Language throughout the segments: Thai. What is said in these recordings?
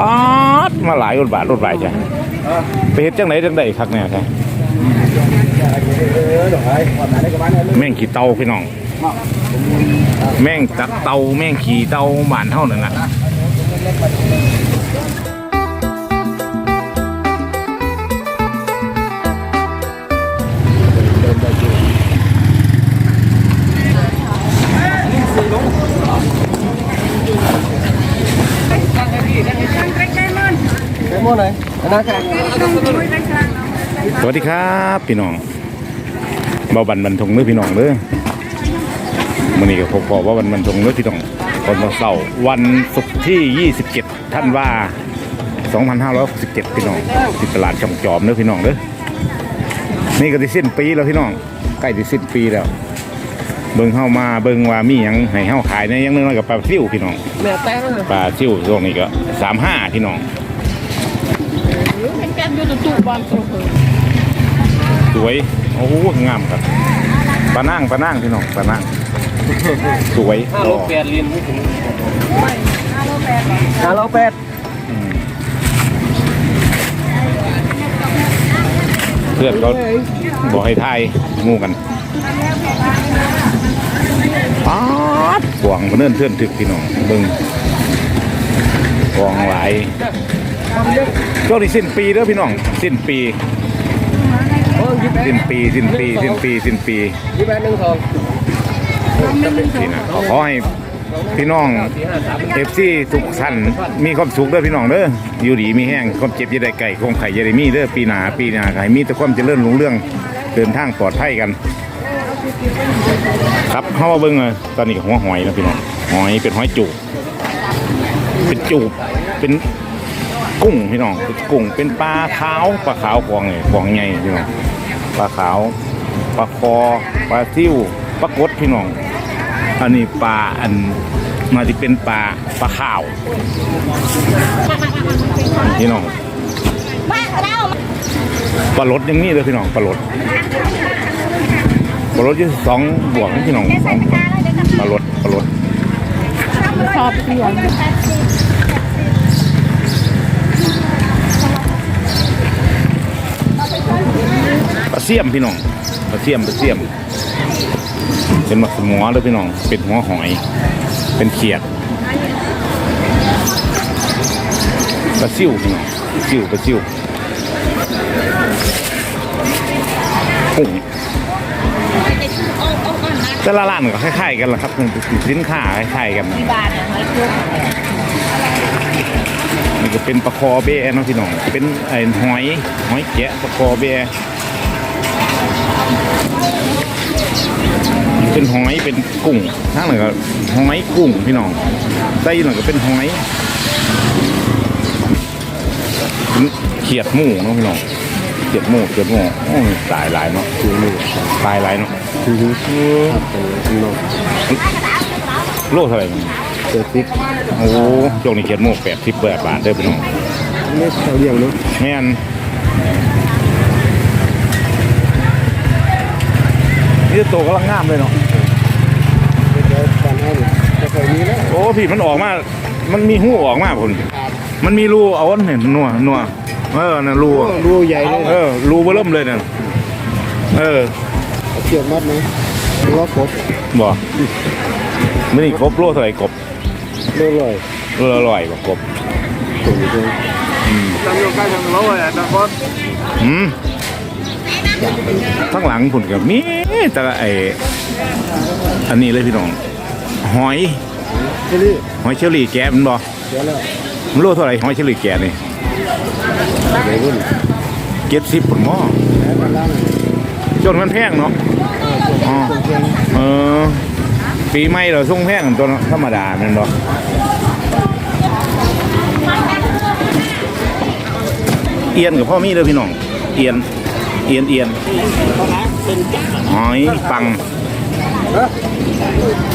ปาดมาหลายรถบาทรถบาทจ้ะไปเฮ็ดจังไหนจังไดคักแน่ใช่แม่งขี่เตาพี่น้อง แม่งตักเตาแม่งขี่เตาบ้านเท่านั้นน่ะ โม่ไหนอันนั้นค่ะสวัสดีครับพี่น้องเบาบันบันทงเนื้อพี่น้องเด้อมื้อนี้ก็พบพอว่าบันบันทงเนื้อพี่น้องวันเสาร์วันศุกร์ที่ 27ท่านว่า 2567 พี่น้องที่ตลาดช่องจอมเนื้อพี่น้องเด้อนี่ก็ที่สิ้นปีแล้วพี่น้องใกล้ที่สิ้นปีแล้วเบิ่งเข้ามาเบิ่งว่ามีหยังให้เฮาขายในยังน้อยๆกับปลาซิ่วพี่น้องแม่แต้งเลยปลาซิ่วช่วงนี้ก็35พี่น้อง เป็นแก้มยูทูบบอลโซเฟอร์สวย โอ้โหงามครับปลานั่งปลานั่งพี่น้องปลานั่งสวยห้าโลแปดเรียนไม่ถึงห้าโลแปดอืมเพื่อนเขาบอกให้ทายงูกันป๊าดหวงมาเนิ่นเพื่อนถึกพี่น้องเบิ่งกองหลาย ก็ที่สิ้นปีเด้อพี่น้อง สิ้นปี สิ้นปี สิ้นปี สิ้นปี สิ้นปียี่แปดหนึ่งสองนี่นะขอให้พี่น้องเอฟซีทุกท่านมีความสุขเด้อพี่น้องเด้ออยู่ดีมีแห้งความเจ็บจะได้ไก่คงไข่จะได้มีเด้อปีหนาปีหนาไข่มีแต่ความเจริญรุ่งเรื่องเดินทางปลอดภัยกัน ครับเข้ามาเบิ่งเลยตอนนี้ก็หัวหอยแล้วพี่น้องหอยเป็นหอยจูบเป็นจูบเป็น กุ้งพี่น้องเป็นกุ้งเป็นปลาขาวปลาขาวของไงของไงพี่น้องปลาขาวปลาคอปลาซิ่วปลากดพี่น้อง อันนี้ปลาอันมาที่เป็นปลาปลาขาวพี่น้องปลาลดอยังนี้เลยพี่น้องปลาลดปลาลดยี่สองบวกนะพี่น้องปลาลดปลาลดชอบเสียง ปลาเสี่ยมพี่น้องปลาเสี่ยมปลาเสี่ยม เป็นมักสมอเลยพี่น้อง เป็นหัวหอย เป็นเขียดปลาซิ่วพี่น้องซิ่วปลาซิ่วกุ้งแต่ละร้านก็คล้ายๆกันแหละครับสินค้าคล้ายๆกันนี่ก็เป็นปลาคอเบะนะพี่น้อง เป็นไอ้หอย หอยแกะปลาคอเบะ เป็นหอยเป็นกุ้งทั้งหนึ่งก็หอยกุ้งพี่น้องไส้หนึ่งก็เป็นหอยเป็นเขียดหมูเนาะพี่น้องเขียดหมูเขียดหมูโอ้ยตายหลายเนาะคือลูกตายหลายเนาะคือโลเท่าไหร่มันเจ็ดสิบโอ้โหช่วงนี้เขียดหมูแปดสิบแปดบาทเด้อพี่น้องไม่เขาเรียงเนาะแม่น นี่ตัวกำลังงามเลยเนาะเดี๋ยวตอนนั้นจะเคยมีแล้วโอ้พี่มันออกมา มันมีหูออกมาพุ่นมันมีรูเอาอันเห็นนัวนัวเออนั่นรูรูใหญ่เลยเออรูเบิ่มเลยนั่นเออเกี่ยวมัดไหมล้อครบบ่มันนี่กบโลเท่าไหร่กบเรื่อยโลละร้อยบ่กบๆถึงจริงจำอยู่ใกล้ทางล้อเลยนะครอืม ข้างหลังพุ่นกับมีแต่ละไออันนี้เลยพี่น้อง หอยที่นี่หอยเชอรี่แกะมันบ่เดี๋ยวแล้วมันโลเท่าไหร่หอยเชอรี่แกะนี่เดี๋ยวรุ่นเจ็ดสิบผลหม้อจนมันแพงเนาะเออ ปีใหม่เราส่งแพงตัวธรรมดาเนั่นบ่เอียนกับพ่อมีเลยพี่น้อง เอียน เอียนเอียนหอยปัง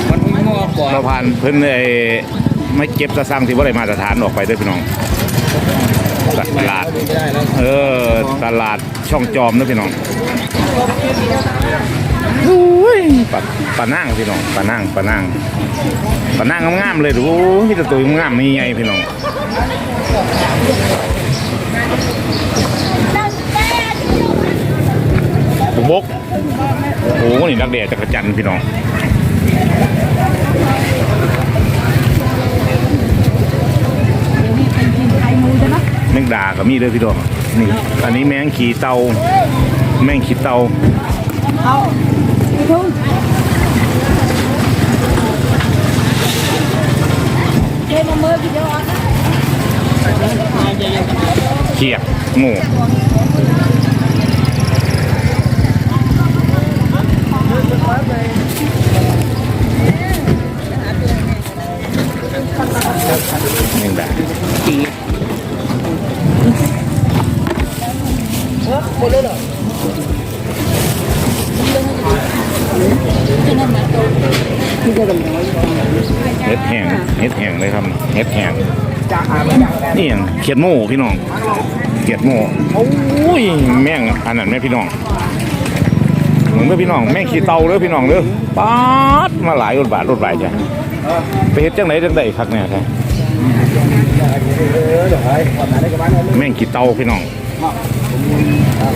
มันงอกกว่าเราผ่านเพิ่นไอ้ไม่เก็บตะสั่งที่ว่าได้มาตรฐานออกไปเด้วยพี่น้องตลาดไม่ได้แล้วเออ ตลาดช่องจอมนะพี่น้องอุ้ยปลาปลานั่งพี่น้องปลานั่งปลานั่งปลานั่งงามๆเลยดูมีแต่ตัวงามๆนี่ไงพี่น้อง ดักแด่จักรจันทร์พี่น้องไข่มูจะนะแมงดาก็มีเด้อพี่น้องนี่ อันนี้แมงขี่เตา แมงขี่เตาเอาไปทุ่ งเจ๊มาเมื่อกี่เดีเขียดหมูแมงดาเฮ็ดแห้งเฮ็ดแห้งเลยครับเฮ็ดแห้งนี่อย่างเขียดโม่พี่น้องเขียดโม่โอ้ยแม่งอันนั้นแม่พี่น้อง มือนเด้อพี่น้องแม่งขี้เตาเด้อพี่น้องเด้อป๊าดมาหลายรถบาทรถบาทจ้ะไปเฮ็ดจังไหนจังไดคักเนี่ยแท้แม่งขี้เตาพี่น้อง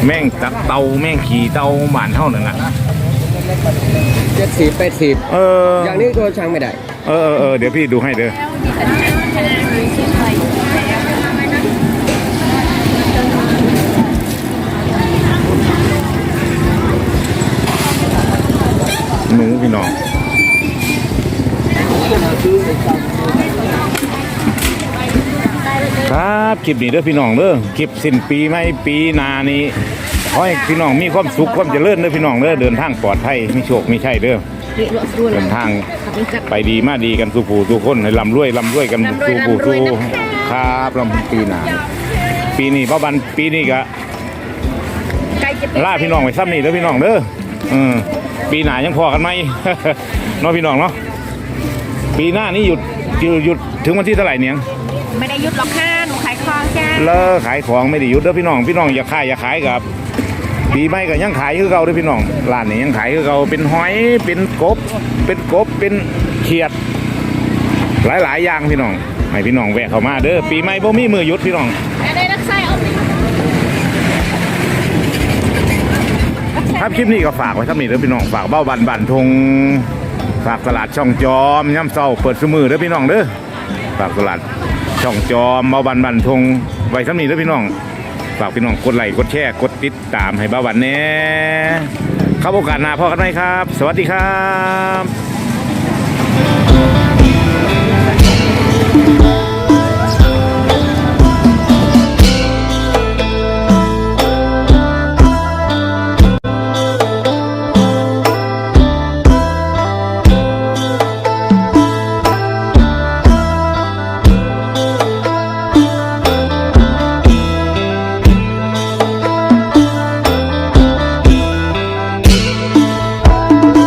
แม่งตักเตาแม่งขี้เตาบ้านเท่านั่นน่ะเจ็ดสิบแปดสิบเอออย่างนี้ตัวช่างไม่ได้ เออเออเออเดี๋ยวพี่ดูให้เด้อหนู พี่น้องครับคลิปนี้เด้อพี่น้องเด้อคลิปสิ้นปีไม่ปีหนานี้ขอให้พี่น้องมีความสุขความเจริญเด้อพี่น้องเด้อเดินทางปลอดภัยมีโชคมีชัยเด้อเดินทางไปดีมาดีกันสู่ผู้สู่คนให้ร่ำรวยร่ำรวยกันสู่ผู้สู่ครับลำปีหนาปีนี้พ่อบันปีนี้ก็ไก่จะเป็นล่าพี่น้องไปซ้ำนี่เด้อพี่น้องเด้อเออปีหน้ายังพอกันไหม เนาะพี่น้องเนาะปีหน้านี้หยุดหยุดหยุดถึงวันที่เท่าไหร่เนี่ยไม่ได้ยุดหรอกค่ะหนูขายของจ้าเลิกขายของไม่ได้หยุดเด้อพี่น้องพี่น้องอย่าขายอย่าขายกับปีใหม่ก็ยังขายคือเก่าเด้อพี่น้องร้านนี้ยังขายคือเก่าเป็นหอยเป็นกบ เป็นกบเป็นเขียด หลายๆอย่างพี่น้องให้พี่น้องแวะเข้ามาเด้อปีใหม่บ่มีมือหยุดพี่น้อง ครับคลิปนี้ก็ฝากไว้ครับนี่เด้อพี่น้องฝากเบ้าบันบันทงฝากตลาดช่องจอมย่ำเศร้าเปิดสมือเด้อพี่น้องเด้อฝากตลาดช่องจอมเบ้าบันบันทงไว้ครับนี่เด้อพี่น้องฝากพี่น้องกดไลค์กดแชร์กดติดตามให้เบ้าบันแน่ครับโอกาสหน้าพ่อกันไหมครับ สวัสดีครับ